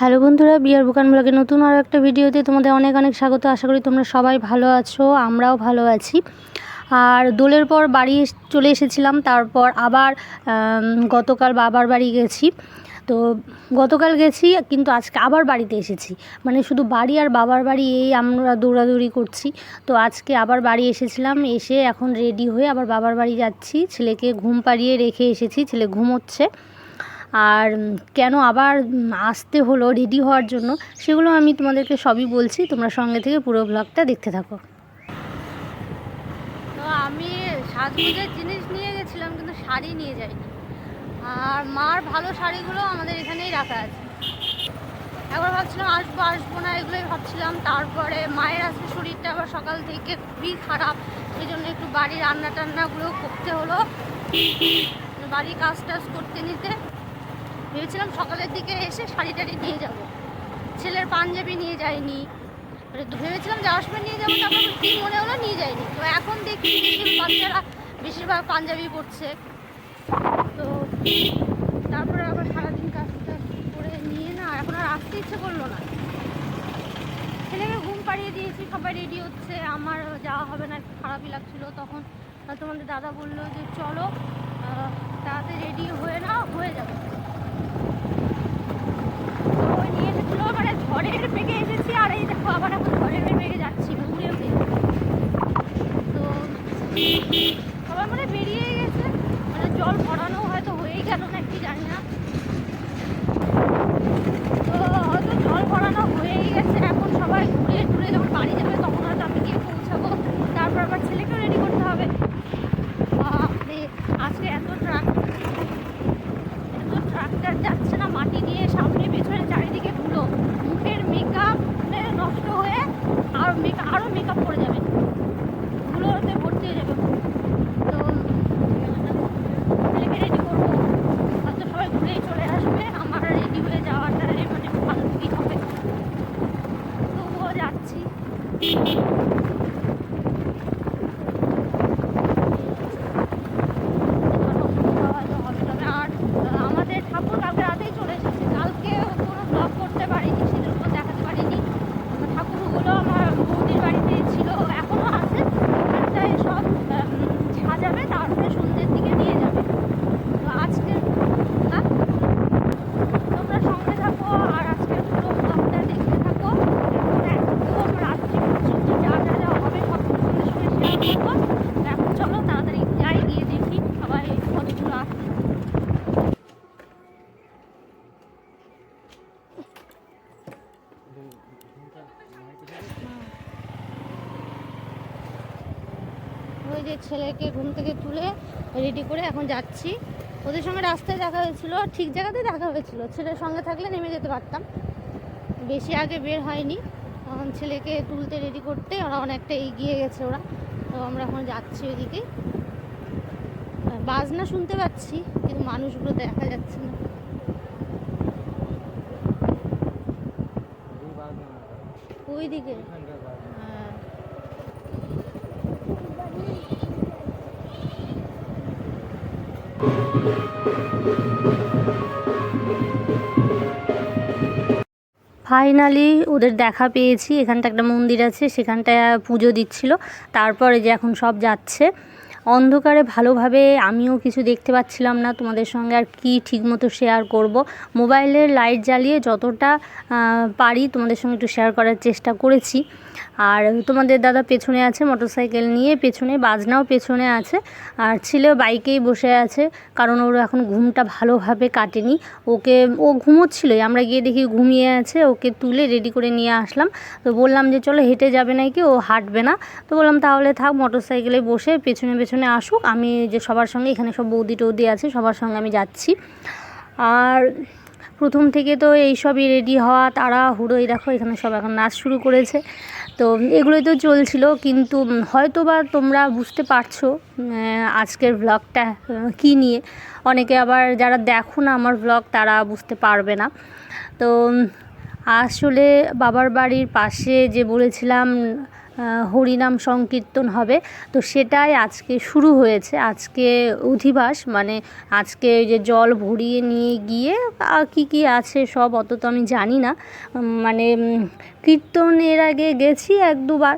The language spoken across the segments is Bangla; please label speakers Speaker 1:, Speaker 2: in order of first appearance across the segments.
Speaker 1: হ্যালো বন্ধুরা বিয়ার বুকান ব্লগে নতুন আরও একটা ভিডিওতে তোমাদের অনেক অনেক স্বাগত। আশা করি তোমরা সবাই ভালো আছো, আমরাও ভালো আছি। আর দোলের পর বাড়ি চলে এসেছিলাম, তারপর আবার গতকাল বাবার বাড়ি গেছি। তো গতকাল গেছি, কিন্তু আজকে আবার বাড়িতে এসেছি। মানে শুধু বাড়ি আর বাবার বাড়ি এই আমরা দৌড়াদৌড়ি করছি। তো আজকে আবার বাড়ি এসেছিলাম, এসে এখন রেডি হয়ে আবার বাবার বাড়ি যাচ্ছি। ছেলেকে ঘুম পাড়িয়ে রেখে এসেছি, ছেলে ঘুমোচ্ছে। আর কেন আবার আসতে হলো রেডি হওয়ার জন্য, সেগুলো আমি তোমাদেরকে সবই বলছি। তোমরা সঙ্গে থেকে পুরো ব্লগটা দেখতে থাকো।
Speaker 2: তো আমি সাজগোজের জিনিস নিয়ে গেছিলাম, কিন্তু শাড়ি নিয়ে যাইনি। আর মার ভালো শাড়িগুলো আমাদের এখানেই রাখা আছে। একবার ভাবছিলাম আসব আসব না, এগুলোই ভাবছিলাম। তারপরে মায়ের আজকে শরীরটা আবার সকাল থেকে খুবই খারাপ সেই জন্য একটু বাড়ির রান্না টান্নাগুলো করতে হলো। বাড়ির কাজ টাজ করতে নিতে। ভেবেছিলাম সকালের দিকে এসে শাড়ি টাড়ি নিয়ে যাব। ছেলের পাঞ্জাবি নিয়ে এবারে তো ভেবেছিলাম যাওয়ার সময় নিয়ে যাব, তারপর কি মনে হলো নিয়ে যাইনি তো এখন দেখি বাচ্চারা বেশিরভাগ পাঞ্জাবি পরছে। তো তারপরে আবার সারাদিন কাজ করে নিয়ে না, এখন আর আসতে ইচ্ছে করল না। ছেলেকে ঘুম পাড়িয়ে দিয়েছি, সবাই রেডি হচ্ছে। আমার যাওয়া হবে না খারাপই লাগছিল তখন। তোমাদের দাদা বলল যে, চলো তাড়াতাড়ি রেডি হয়ে না হয়ে যাবে তো ওই নিয়ে এসেছিল ঝড়ের বেগে এসেছি আর এই দেখো আবার এখন ঘরের বেগে যাচ্ছি উড়ে উড়ে তো সবাই মানে বেরিয়ে গেছে মানে জল ভরানো হয়তো হয়েই গেল না কি জানি না তো হয়তো জল ভরানো হয়েই গেছে এখন সবাই ঘুরে টুরে যখন বাড়ি যাবে তখন হয়তো আমি গিয়ে পৌঁছাবো তারপর আবার ছেলেকেও রেডি করতে হবে বাপরে, আজকে এত ট্রাক এত ট্রাক্টর যাচ্ছে না মাটি নিয়ে সামনে পেছনে চারিদিকে ধুলো মুখের মেকআপ নষ্ট হয়ে আর মেকআপ আরও মেকআপ পড়ে যাবে ধুলোতে ভর্তি হয়ে যাবে মুখ। তো ছেলেকে রেডি করব হয়তো সবাই ঘুরেই চলে আসবে আমার রেডি হয়ে যাওয়াটা মানে ভালো দিক হবে তবুও যাচ্ছি হয়তো হবে তবে আর আহ, আমাদের ঠাকুর কালকে রাতেই চলে এসেছে কালকে কোনো ব্লগ করতে পারিনি সেজন্য দেখাতে পারিনি ঠাকুরগুলো আমার বৌদির বাড়িতে ছিল এখনও আছে ওখানটায় সব আম, সাজাবে তারপরে সন্ধ্যের দিকে নিয়ে যাবে তো আজকে হ্যাঁ তোমরা সঙ্গে থাকো আর আজকের পুরো ব্লগটা দেখতে থাকো একদম রাত্রি পর্যন্ত যা যা যা হবে সব তোমাদের সঙ্গে শেয়ার করব তো এখন চলো তাড়াতাড়ি যাই গিয়ে দেখি সবাই কতগুলো আসছে ওই যে ছেলেকে ঘুম থেকে তুলে রেডি করে এখন যাচ্ছি। ওদের সঙ্গে রাস্তায় দেখা হয়েছিল, ঠিক জায়গাতেই দেখা হয়েছিল। ছেলের সঙ্গে থাকলে নেমে যেতে পারতাম। বেশি আগে বের হয়নি। তখন ছেলেকে তুলতে রেডি করতে ওরা অনেকটা এগিয়ে গেছে ওরা। তো আমরা এখন যাচ্ছি ওইদিকে। বাজনা শুনতে পাচ্ছি, কিন্তু মানুষগুলো দেখা যাচ্ছে না। হ্যাঁ
Speaker 1: ফাইনালি ওদের দেখা পেয়েছি। এখানটা একটা মন্দির আছে, সেখানটায় পুজো দিচ্ছিল। তারপরে যে এখন সব যাচ্ছে অন্ধকারে ভালোভাবে আমিও কিছু দেখতে পাচ্ছিলাম না। তোমাদের সঙ্গে আর কি ঠিকমতো শেয়ার করব? মোবাইলের লাইট জ্বালিয়ে যতটা পারি তোমাদের সঙ্গে একটু শেয়ার করার চেষ্টা করেছি। আর তোমাদের দাদা পেছনে আছে মোটরসাইকেল নিয়ে পেছনে, বাজনাও পেছনে আছে। আর ছেলেও বাইকেই বসে আছে, কারণ ওর এখন ঘুমটা ভালোভাবে কাটেনি। ওকে, ও ঘুমোচ্ছিলোই, আমরা গিয়ে দেখি ঘুমিয়ে আছে, ওকে তুলে রেডি করে নিয়ে আসলাম। তো বললাম যে, চলো হেঁটে যাবে নাকি? ও হাঁটবে না। তো বললাম, তাহলে থাক মোটর সাইকেলে বসে পেছনে পেছনে আসুক, আমি যে সবার সঙ্গে, এখানে সব বৌদি টৌদি আছে, সবার সঙ্গে আমি যাচ্ছি। আর প্রথম থেকে তো এইসবই রেডি হওয়া, তারা হুড়োই দেখো, এখানে সব এখন নাচ শুরু করেছে। তো এগুলোই তো চলছিল, কিন্তু হয়তো বা তোমরা বুঝতে পারছ আজকের ব্লগটা কী নিয়ে। অনেকে আবার যারা দেখো না আমার ব্লগ তারা বুঝতে পারবে না। তো আসলে বাবার বাড়ির পাশে যে বলেছিলাম হরিনাম সংকীর্তন হবে। তো সেটাই আজকে শুরু হয়েছে। আজকে অধিবাস মানে আজকে যে জল ভরিয়ে নিয়ে গিয়ে কী কী আছে সব অত তো আমি জানি না। মানে কীর্তন এর আগে গেছি এক দুবার।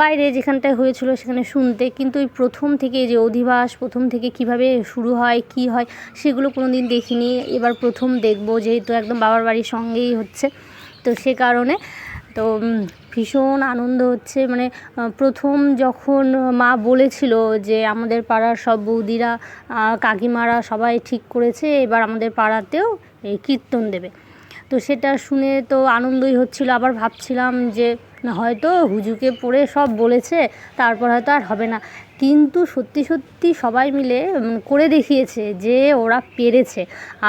Speaker 1: বাইরে যেখানটায় হয়েছিল সেখানে শুনতে। কিন্তু ওই প্রথম থেকে যে অধিবাস, প্রথম থেকে কীভাবে শুরু হয়, কি হয়, সেগুলো কোনো দিন দেখিনি। এবার প্রথম দেখব, যেহেতু একদম বাবার বাড়ির সঙ্গেই হচ্ছে। তো সে কারণে, তো ভীষণ আনন্দ হচ্ছে। মানে প্রথম যখন মা বলেছিল যে আমাদের পাড়ার সব বৌদিরা কাকিমারা সবাই ঠিক করেছে, এবার আমাদের পাড়াতেও এই কীর্তন দেবে। তো সেটা শুনে তো আনন্দই হচ্ছিল। আবার ভাবছিলাম যে হয়তো হুজুকে পড়ে সব বলেছে, তারপর হয়তো আর হবে না। কিন্তু সত্যি সত্যি সবাই মিলে করে দেখিয়েছে যে ওরা পেরেছে।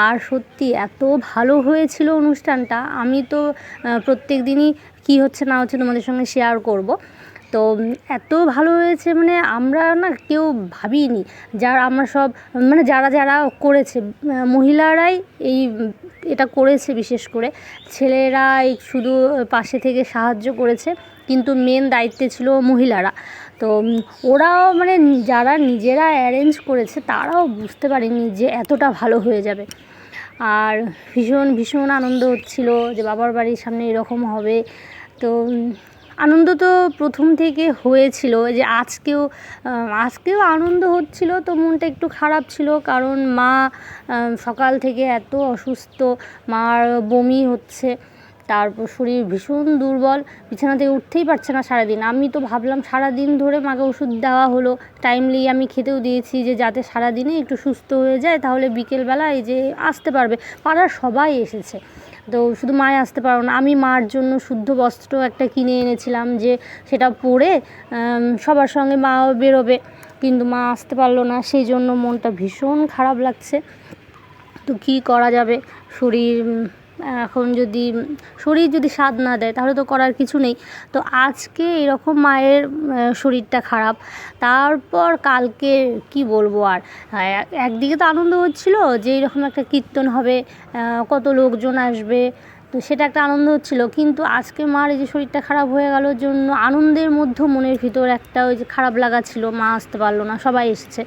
Speaker 1: আর সত্যি এত ভালো হয়েছিল অনুষ্ঠানটা। আমি তো প্রত্যেক দিনই কী হচ্ছে না হচ্ছে তোমাদের সঙ্গে শেয়ার করব। তো এত ভালো হয়েছে মানে আমরা না কেউ ভাবিনি। যারা আমরা সব মানে যারা যারা করেছে মহিলারাই এই, এটা করেছে বিশেষ করে। ছেলেরা শুধু পাশে থেকে সাহায্য করেছে, কিন্তু মেন দায়িত্বে ছিল মহিলারা। তো ওরাও মানে যারা নিজেরা অ্যারেঞ্জ করেছে, তারাও বুঝতে পারেনি যে এতটা ভালো হয়ে যাবে। আর ভীষণ ভীষণ আনন্দ হচ্ছিল যে বাবার বাড়ির সামনে এরকম হবে। তো আনন্দ তো প্রথম থেকে হয়েছিল। যে আজকেও আজকেও আনন্দ হচ্ছিল, তো মনটা একটু খারাপ ছিল কারণ মা সকাল থেকে এত অসুস্থ, মার বমি হচ্ছে। তারপর শরীর ভীষণ দুর্বল, বিছানা থেকে উঠতেই পারছে না সারাদিন। আমি তো ভাবলাম সারাদিন ধরে মাকে ওষুধ দেওয়া হলো। টাইমলি আমি খেতেও দিয়েছি যে যাতে সারাদিনে একটু সুস্থ হয়ে যায়, তাহলে বিকেলবেলা এই যে আসতে পারবে। পাড়ার সবাই এসেছে। তো শুধু মায় আসতে পারো না, আমি মার জন্য শুদ্ধ বস্ত্র একটা কিনে এনেছিলাম যে সেটা পরে সবার সঙ্গে মাও বেরোবে। কিন্তু মা আসতে পারল না, সেই জন্য মনটা ভীষণ খারাপ লাগছে। তো কী করা যাবে? শরীর এখন যদি শরীর যদি স্বাদ না দেয়, তাহলে তো করার কিছু নেই। তো আজকে এরকম মায়ের শরীরটা খারাপ। তারপর কালকে কি বলব আর? একদিকে তো আনন্দ হচ্ছিল যে এরকম একটা কীর্তন হবে কত লোকজন আসবে। তো সেটা একটা আনন্দ হচ্ছিল। কিন্তু আজকে মার এই যে শরীরটা খারাপ হয়ে গেল জন্য আনন্দের মধ্যেও মনের ভিতর একটা ওই যে খারাপ লাগা ছিল, মা আসতে পারল না, সবাই এসেছে।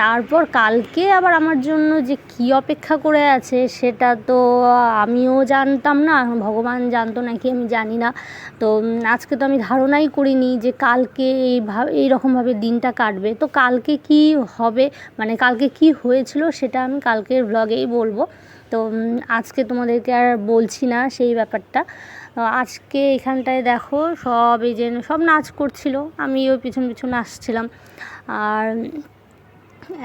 Speaker 1: তারপর কালকে আবার আমার জন্য যে কী অপেক্ষা করে আছে সেটা তো আমিও জানতাম না, ভগবান জানতো নাকি আমি জানি না। তো আজকে তো আমি ধারণাই করিনি যে কালকে এইভাবে এইরকমভাবে দিনটা কাটবে। তো কালকে কি হবে মানে কালকে কি হয়েছিল সেটা আমি কালকের ব্লগেই বলব। তো আজকে তোমাদেরকে আর বলছি না সেই ব্যাপারটা। আজকে এখানটায় দেখো সব এই যে সব নাচ করছিল, আমিও পিছন পিছন নাচছিলাম আর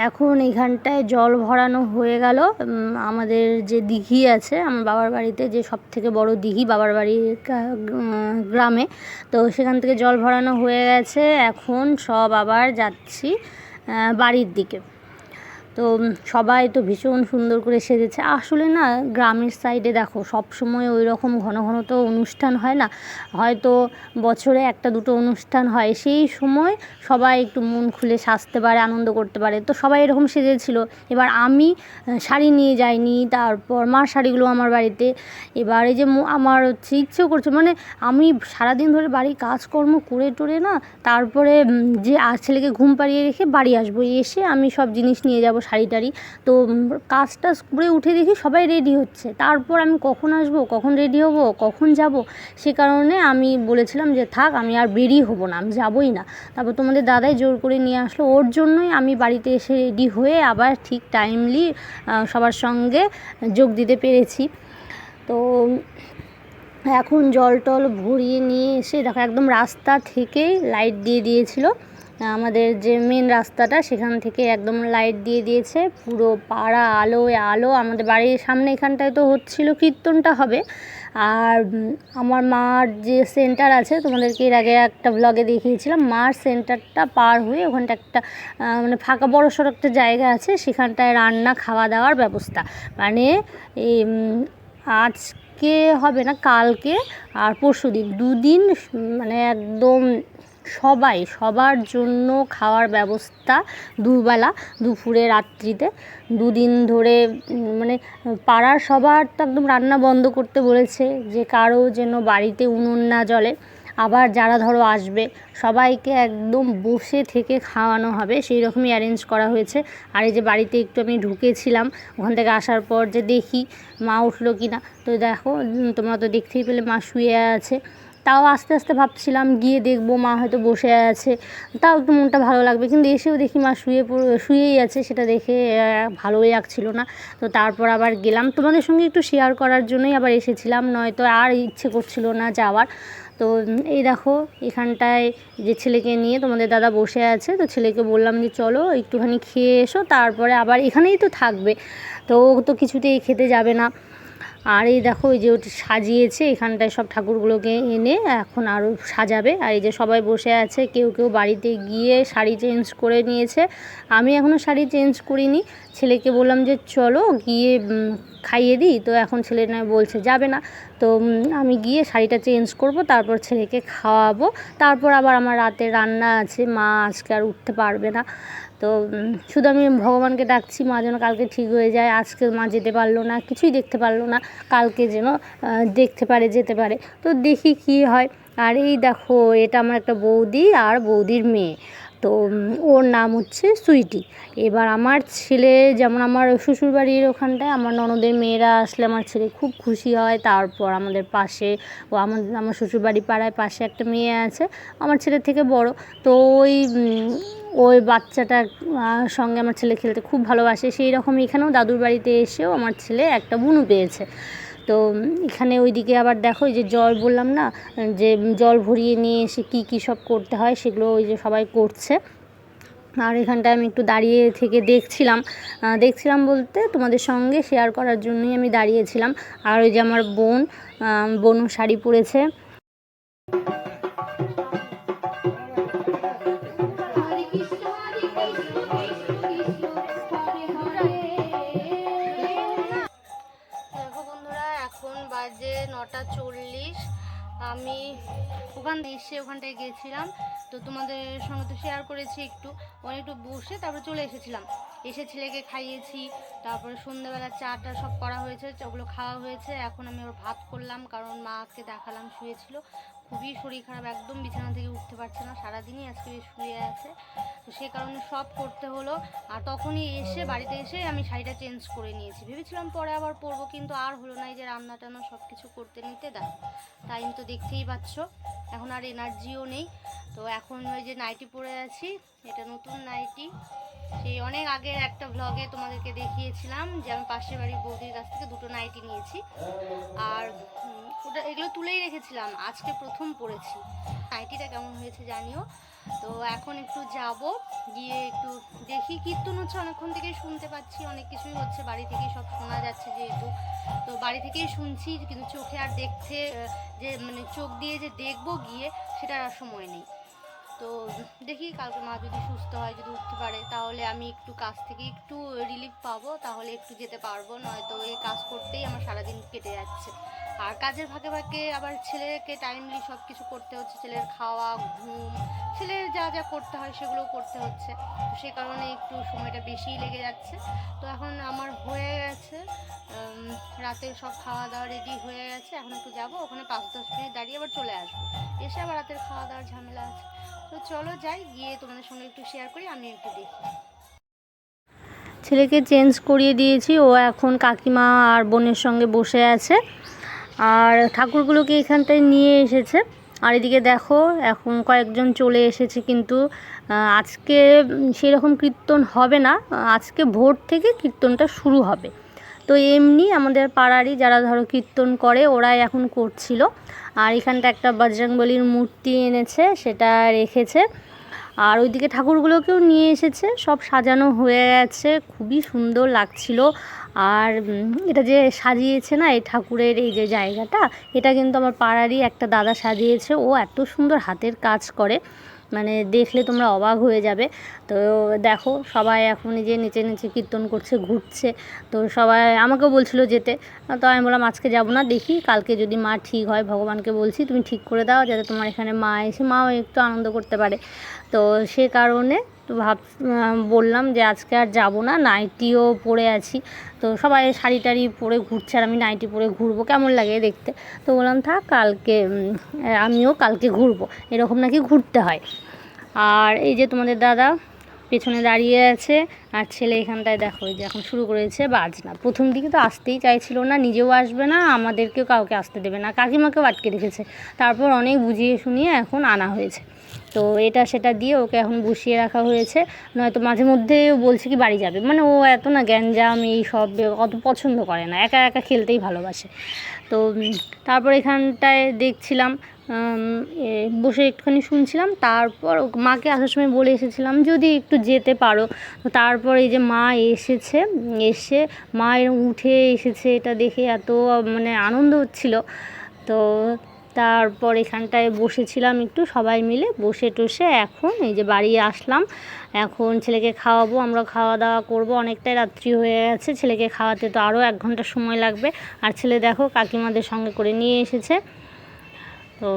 Speaker 1: এখন এইখানটায় জল ভরানো হয়ে গেল। আমাদের যে দিঘি আছে, আমার বাবার বাড়িতে যে সব থেকে বড় দিঘি বাবার বাড়ির গ্রামে, তো সেখান থেকে জল ভরানো হয়ে গেছে। এখন সব আবার যাচ্ছি বাড়ির দিকে। তো সবাই তো ভীষণ সুন্দর করে সেজেছে। আসলে না, গ্রামের সাইডে দেখো সব সময় ওই রকম ঘন ঘন তো অনুষ্ঠান হয় না। হয়তো বছরে একটা দুটো অনুষ্ঠান হয়, সেই সময় সবাই একটু মন খুলে সাজতে পারে, আনন্দ করতে পারে। তো সবাই এরকম সেজেছিল। এবার আমি শাড়ি নিয়ে যাইনি, তারপর মার শাড়িগুলো আমার বাড়িতে। এবার এই যে আমার হচ্ছে ইচ্ছেও করছে মানে আমি সারাদিন ধরে বাড়ির কাজকর্ম করে টোরে না, তারপরে যে ছেলেকে ঘুম পাড়িয়ে রেখে বাড়ি আসব, এসে আমি সব জিনিস নিয়ে যাব শাড়ি টাড়ি। তো কাজ টাজ করে উঠে দেখি সবাই রেডি হচ্ছে। তারপর আমি কখন আসব, কখন রেডি হব, কখন যাব, সে কারণে আমি বলেছিলাম যে, থাক, আমি আর বেরিয়ে হব না, আমি যাবই না। তারপর তোমাদের দাদাই জোর করে নিয়ে আসলো। ওর জন্যই আমি বাড়িতে এসে রেডি হয়ে আবার ঠিক টাইমলি সবার সঙ্গে যোগ দিতে পেরেছি। তো এখন জল টল ভরিয়ে নিয়ে এসে দেখো একদম রাস্তা থেকেই লাইট দিয়ে দিয়েছিল। আমাদের যে মেন রাস্তাটা সেখান থেকে একদম লাইট দিয়ে দিয়েছে। পুরো পাড়া আলোয় আলো। আমাদের বাড়ির সামনে এখানটায় তো হচ্ছিল কীর্তনটা হবে। আর আমার মার যে সেন্টার আছে তোমাদেরকে এর আগে একটা ব্লগে দেখিয়েছিলাম। মার সেন্টারটা পার হয়ে ওখানটা একটা মানে ফাঁকা বড় সড়ো একটা জায়গা আছে। সেখানটায় রান্না খাওয়া দাওয়ার ব্যবস্থা। মানে উম, আজকে হবে না, কালকে আর পরশু দিন। দুদিন মানে একদম সবাই, সবার জন্য খাওয়ার ব্যবস্থা দুবেলা, দুপুরে, রাত্রিতে। দুদিন ধরে মানে পাড়ার সবার তো একদম রান্না বন্ধ করতে বলেছে যে কারও যেন বাড়িতে উনুন না জ্বলে। আবার যারা ধরো আসবে, সবাইকে একদম বসে থেকে খাওয়ানো হবে, সেই রকমই অ্যারেঞ্জ করা হয়েছে। আর এই যে বাড়িতে একটু আমি ঢুকেছিলাম, ওখান থেকে আসার পর যে দেখি মা উঠল কি না তো দেখো তোমরা তো দেখতেই পেলে মা শুয়ে আছে। তাও আস্তে আস্তে ভাবছিলাম, গিয়ে দেখব, মা হয়তো বসে আছে। তাও একটু মনটা ভালো লাগবে। কিন্তু এসেও দেখি মা শুয়ে শুয়েই আছে, সেটা দেখে ভালোই লাগছিল না। তো তারপর আবার গেলাম। তোমাদের সঙ্গে একটু শেয়ার করার জন্যই আবার এসেছিলাম। নয়তো আর ইচ্ছে করছিল না যাওয়ার। তো, এই দেখো, এখানটায় যে ছেলেকে নিয়ে তোমাদের দাদা বসে আছে, তো ছেলেকে বললাম যে, চলো, একটুখানি খেয়ে এসো। তারপরে আবার এখানেই তো থাকবে। তো ও তো কিছুতেই খেতে যাবে না। আর এই দেখো, এই যে ওটা সাজিয়েছে, এখানটায় সব ঠাকুরগুলোকে এনে এখন আরও সাজাবে। আর এই যে সবাই বসে আছে, কেউ কেউ বাড়িতে গিয়ে শাড়ি চেঞ্জ করে নিয়েছে। আমি এখনও শাড়ি চেঞ্জ করিনি। ছেলেকে বললাম যে, চলো গিয়ে খাইয়ে দিই। তো এখন ছেলে না বলছে, যাবে না। তো আমি গিয়ে শাড়িটা চেঞ্জ করব, তারপর ছেলেকে খাওয়াবো। তারপর আবার আমার রাতে রান্না আছে, মা আজকে আর উঠতে পারবে না। তো শুধু আমি ভগবানকে ডাকছি, মা যেন কালকে ঠিক হয়ে যায়, আজকে মা যেতে পারল না, কিছুই দেখতে পারল না, কালকে যেন দেখতে পারে, যেতে পারে। তো দেখি কি হয়। আর এই দেখো, এটা আমার একটা বৌদি আর বৌদির মেয়ে। তো ওর নাম হচ্ছে সুইটি। এবার আমার ছেলে, যেমন আমার শ্বশুরবাড়ির ওখানটায়, আমার ননদের মেয়েরা আসলে আমার ছেলে খুব খুশি হয়। তারপর আমাদের পাশে, ও আমার আমার শ্বশুরবাড়ি পাড়ায় পাশে একটা মেয়ে আছে, আমার ছেলের থেকে বড়। তো ওই ওই বাচ্চাটার সঙ্গে আমার ছেলে খেলতে খুব ভালোবাসে। সেই রকম এখানেও দাদুর বাড়িতে এসেও আমার ছেলে একটা বুনু পেয়েছে। তো এখানে ওইদিকে আবার দেখো ওই যে জল বললাম না, যে জল ভরিয়ে নিয়ে এসে কী কী সব করতে হয় সেগুলো ওই যে সবাই করছে। আর এখানটায় আমি একটু দাঁড়িয়ে থেকে দেখছিলাম। দেখছিলাম বলতে তোমাদের সঙ্গে শেয়ার করার জন্যই আমি দাঁড়িয়েছিলাম। আর ওই যে আমার বোন বোনও শাড়ি পরেছে।
Speaker 2: বাজে নটা চল্লিশ। আমি ওখান এসে ওখানটায় গেছিলাম। তো তোমাদের সঙ্গে তো শেয়ার করেছি একটু। ওখানে একটু বসে তারপরে চলে এসেছিলাম। এসে ছেলেকে খাইয়েছি, তারপরে সন্ধ্যেবেলা চাটা সব করা হয়েছে, ওগুলো খাওয়া হয়েছে। এখন আমি ওর ভাত করলাম, কারণ মাকে দেখালাম, শুয়েছিল। খুবই শরীর খারাপ, একদম বিছানা থেকে উঠতে পারছে না, সারাদিনই আজকে শুয়ে আছে। তো সে কারণে সব করতে হলো, আর তখনই এসে বাড়িতে এসে আমি শাড়িটা চেঞ্জ করে নিয়েছি। ভেবেছিলাম পরে আবার পরবো, কিন্তু আর হলো না, এই যে রান্না টান্না সব কিছু করতে নিতে দেয় টাইম তো দেখতেই পাচ্ছ, এখন আর এনার্জিও নেই। তো এখন ওই যে নাইটি পরে আছি, এটা নতুন নাইটি। সেই অনেক আগের একটা ভ্লগে তোমাদেরকে দেখিয়েছিলাম যে আমি পাশের বাড়ির বৌদির কাছ থেকে দুটো নাইটি নিয়েছি। আর ওটা এগুলো তুলেই রেখেছিলাম। আজকে প্রথম পড়েছি। নাইটিটা কেমন হয়েছে জানিও? তো এখন একটু যাব, গিয়ে একটু দেখি কীর্তন হচ্ছে, অনেকক্ষণ থেকেই শুনতে পাচ্ছি, অনেক কিছুই হচ্ছে, বাড়ি থেকেই সব শোনা যাচ্ছে যেহেতু। তো বাড়ি থেকেই শুনছি, কিন্তু চোখে আর দেখতে যে মানে চোখ দিয়ে যে দেখব গিয়ে সেটার আর সময় নেই। তো দেখি কালকে মা যদি সুস্থ হয়, যদি উঠতে পারে, তাহলে আমি একটু কাজ থেকে একটু রিলিফ পাবো, তাহলে একটু যেতে পারব, নয়তো এই কাজ করতেই আমার সারাদিন কেটে যাচ্ছে। আর কাজের ফাঁকে ফাঁকে আবার ছেলেকে টাইমলি সব কিছু করতে হচ্ছে, ছেলের খাওয়া, ঘুম, ছেলের যা যা করতে হয় সেগুলোও করতে হচ্ছে। তো সে কারণে একটু সময়টা বেশিই লেগে যাচ্ছে। তো এখন আমার হয়ে গেছে রাতের সব খাওয়া দাওয়া রেডি হয়ে গেছে। এখন একটু যাব, ওখানে পাঁচ দশ মিনিট দাঁড়িয়ে আবার চলে আসব। এসে আবার রাতের খাওয়া দাওয়ার ঝামেলা আছে। তো চলো যাই, গিয়ে তোমাদের সঙ্গে একটু শেয়ার করি আমি একটু দেখি।
Speaker 1: ছেলেকে চেঞ্জ করিয়ে দিয়েছি, ও এখন কাকিমা আর বোনের সঙ্গে বসে আছে। আর ঠাকুরগুলোকে এখানটায় নিয়ে এসেছে। আর এদিকে দেখো, এখন কয়েকজন চলে এসেছে কিন্তু আজকে সেরকম কীর্তন হবে না। আজকে ভোর থেকে কীর্তনটা শুরু হবে। তো এমনি আমাদের পাড়ারই যারা ধরো কীর্তন করে, ওরাই এখন করছিল। আর এখানটা একটা বজরংবলির মূর্তি এনেছে, সেটা রেখেছে। আর ওইদিকে ঠাকুরগুলোকেও নিয়ে এসেছে, সব সাজানো হয়ে গেছে, খুবই সুন্দর লাগছিল। আর এটা যে সাজিয়েছে না, এই ঠাকুরের এই যে জায়গাটা, এটা কিন্তু আমার পাড়ারই একটা দাদা সাজিয়েছে, ও এত সুন্দর হাতের কাজ করে। মানে দেখলে তোমরা অবাক হয়ে যাবে। তো দেখো, সবাই এখন যে নিচে নিচে কীর্তন করছে, ঘুরছে। তো সবাই আমাকেও বলছিল যেতে। তো আমি বললাম, আজকে যাব না, দেখি। কালকে যদি মা ঠিক হয়, ভগবানকে বলছি, তুমি ঠিক করে দাও, যাতে তোমার এখানে মা এসে, মাও একটু আনন্দ করতে পারে। তো সে কারণে
Speaker 2: তো ভাব বললাম যে আজকে আর যাব না নাইটিও পরে আছি। তো সবাই শাড়ি টাড়ি পরে ঘুরছে আর আমি নাইটি পরে ঘুরবো, কেমন লাগে দেখতে? তো বললাম, থাক, কালকে আমিও কালকে ঘুরবো। এরকম নাকি ঘুরতে হয়। আর এই যে তোমাদের দাদা পেছনে দাঁড়িয়ে আছে, আর ছেলে এখানটায় দেখো যে এখন শুরু করেছে বাজনা। প্রথম দিকে তো আসতেই চাইছিল না, নিজেও আসবে না আমাদেরকেও কাউকে আসতে দেবে না, কাকিমাকেও আটকে রেখেছে। তারপর অনেক বুঝিয়ে শুনিয়ে এখন আনা হয়েছে। তো এটা সেটা দিয়ে ওকে এখন বসিয়ে রাখা হয়েছে। নয়তো মাঝে মধ্যে বলছে কি বাড়ি যাবে। মানে ও এত না গ্যাঞ্জাম, এই সব অত পছন্দ করে না। একা একা খেলতেই ভালোবাসে। তো তারপর এখানটায় দেখছিলাম বসে একটুখানি শুনছিলাম। তারপর মাকে আসার সময় বলে এসেছিলাম, যদি একটু যেতে পারো। তারপর এই যে মা এসেছে, এসে মা উঠে এসেছে। এটা দেখে এত মানে আনন্দ হচ্ছিল। তো তারপর এখানটায় বসেছিলাম একটু সবাই মিলে। বসে টসে এখন এই যে বাড়ি আসলাম। এখন ছেলেকে খাওয়াবো আমরা খাওয়া দাওয়া করব। অনেকটাই রাত্রি হয়ে গেছে ছেলেকে খাওয়াতে তো আরও এক ঘণ্টা সময় লাগবে। আর ছেলে দেখো কাকিমাদের সঙ্গে করে নিয়ে এসেছে। তো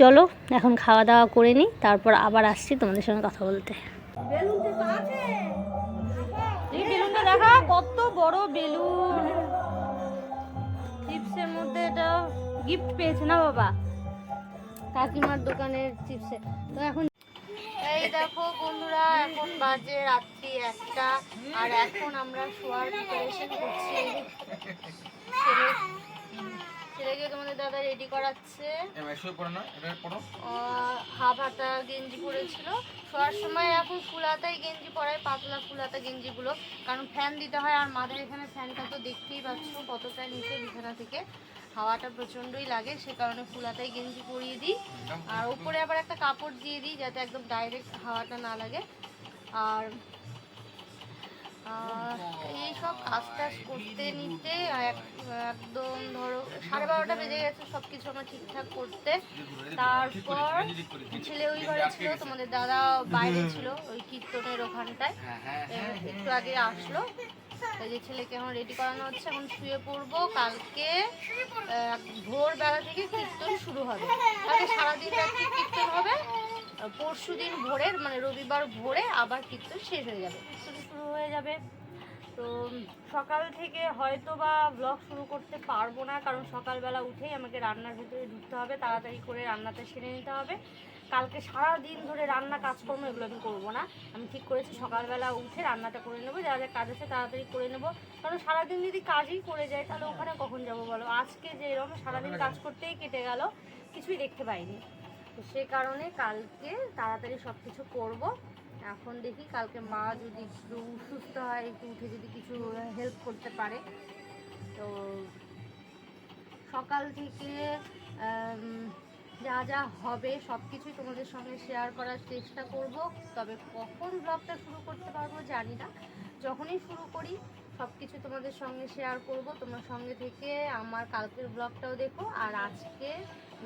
Speaker 2: চলো এখন খাওয়া দাওয়া করে নিই তারপর আবার আসছি তোমাদের সঙ্গে কথা বলতে। বেলুনটা দেখা কত বড় বেলুন। চিপসের মধ্যে এটা গিফট পেয়েছে না বাবা? কাকিমার দোকানের চিপসে তো এখন এই দেখো বন্ধুরা এখন বাজে রাত্রি একটা আর এখন আমরা শোয়ার প্রিপারেশন করছি। ছেলে ছেলেকে তোমাদের দাদা রেডি করাচ্ছে।
Speaker 3: এবার শুয়ে পড়ো না এটা পড়ো।
Speaker 2: হাফ হাতা গেঞ্জি পরেছিল। শোয়ার সময় এখন ফুল হাতাই গেঞ্জি পরায় পাতলা ফুল হাতা গেঞ্জিগুলো কারণ ফ্যান দিতে হয় আর মাথায় এখানে ফ্যানটা তো দেখতেই পাচ্ছ কতটা নিচে বিছানা থেকে। হাওয়াটা প্রচণ্ডই লাগে সে কারণে ফুল হাতাই গেঞ্জি পরিয়ে দিই। আর উপরে আবার একটা কাপড় দিয়ে দিই যাতে একদম ডাইরেক্ট হাওয়াটা না লাগে। আর আহ, এই সব কাজ টাজ করতে নিতে এক- একদম ধরো সাড়ে বারোটা বেজে গেছে সব কিছু আমার ঠিকঠাক করতে। তারপর ছেলে ওই ঘরে ছিল তোমাদের দাদা বাইরে ছিল ওই কীর্তনের ওখানটায়।
Speaker 3: হ্যাঁ হ্যাঁ
Speaker 2: এ- একটু আগে আসলো। এই যে ছেলেকে এখন রেডি করানো হচ্ছে, এখন শুয়ে পড়ব। কালকে ভোরবেলা থেকে কীর্তন শুরু হবে। কালকে সারাদিন রাত্রি কীর্তন হবে? পরশু দিন ভোরের মানে রবিবার ভোরে আবার কীর্তন শেষ হয়ে যাবে। কীর্তন শুরু হয়ে যাবে। তো সকাল থেকে হয়তো বা ব্লগ শুরু করতে পারব না, কারণ সকালবেলা উঠেই আমাকে রান্নার ভিতরে ঢুকতে হবে। তাড়াতাড়ি করে রান্নাটা সেরে নিতে হবে। কালকে সারা দিন ধরে রান্না, কাজকর্ম এগুলো আমি করব না। আমি ঠিক করেছি, সকালবেলা উঠে রান্নাটা করে নেব, যা যা কাজ আছে তাড়াতাড়ি করে নেব। কারণ সারাদিন যদি কাজই করে যায়, তাহলে ওখানে কখন যাব বলো? আজকে যে এরকম সারাদিন কাজ করতেই কেটে গেল, কিছুই দেখতে পাইনি। তো সে কারণে কালকে তাড়াতাড়ি সব কিছু করব। এখন দেখি কালকে মা যদি একটু সুস্থ হয়, একটু উঠে যদি কিছু হেল্প করতে পারে। তো সকাল থেকে যা যা হবে সব কিছুই তোমাদের সঙ্গে শেয়ার করার চেষ্টা করব। তবে কখন ব্লগটা শুরু করতে পারব জানি না। যখনই শুরু করি সব কিছু তোমাদের সঙ্গে শেয়ার করব। তোমার সঙ্গে থেকে আমার কালকের ব্লগটাও দেখো। আর আজকে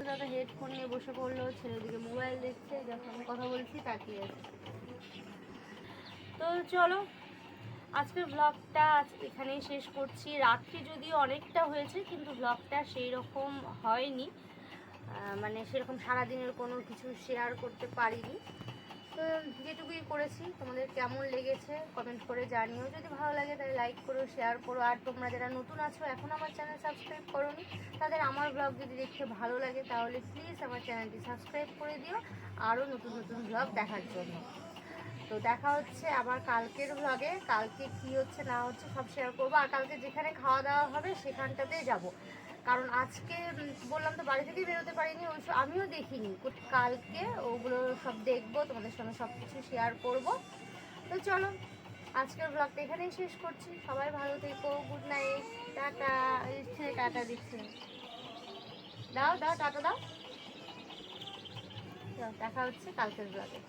Speaker 2: দাদা হেডফোন নিয়ে বসে পড়ল, ছেলেদিকে মোবাইল দেখছে যখন কথা বলছি, তাকিয়ে আছে। তো চলো, আজকের ব্লগটা আজ এখানেই শেষ করছি। রাত্রি যদিও অনেকটা হয়েছে, কিন্তু ব্লগটা সেই রকম হয়নি। মানে সেরকম সারাদিনের কোনো কিছু শেয়ার করতে পারিনি। তো যেটুকুই করেছি, তোমাদের কেমন লেগেছে কমেন্ট করে জানিও। যদি ভালো লাগে তাহলে লাইক করো শেয়ার করো। আর তোমরা যারা নতুন আছো, এখন আমার চ্যানেল সাবস্ক্রাইব করোনি, তাদের আমার ব্লগ যদি দেখতে ভালো লাগে, তাহলে প্লিজ আমার চ্যানেলটি সাবস্ক্রাইব করে দিও। আরও নতুন নতুন ব্লগ দেখার জন্য। তো দেখা হচ্ছে আবার কালকের ব্লগে কালকে কি হচ্ছে না হচ্ছে সব শেয়ার করব। আর কালকে যেখানে খাওয়া দাওয়া হবে, সেখানটাতেই যাব। কারণ আজকে বললাম তো বাড়ি থেকেই বেরোতে পারিনি ওই আমিও দেখিনি। কালকে ওগুলো সব দেখব, তোমাদের সঙ্গে সব কিছু শেয়ার করব। তো চলো, আজকের ব্লগটা এখানেই শেষ করছি। সবাই ভালো থেকো গুড নাইট টাটা ছেলে টাটা দিচ্ছে। দাও দাও, টাটা দাও। দেখা হচ্ছে কালকের ব্লগে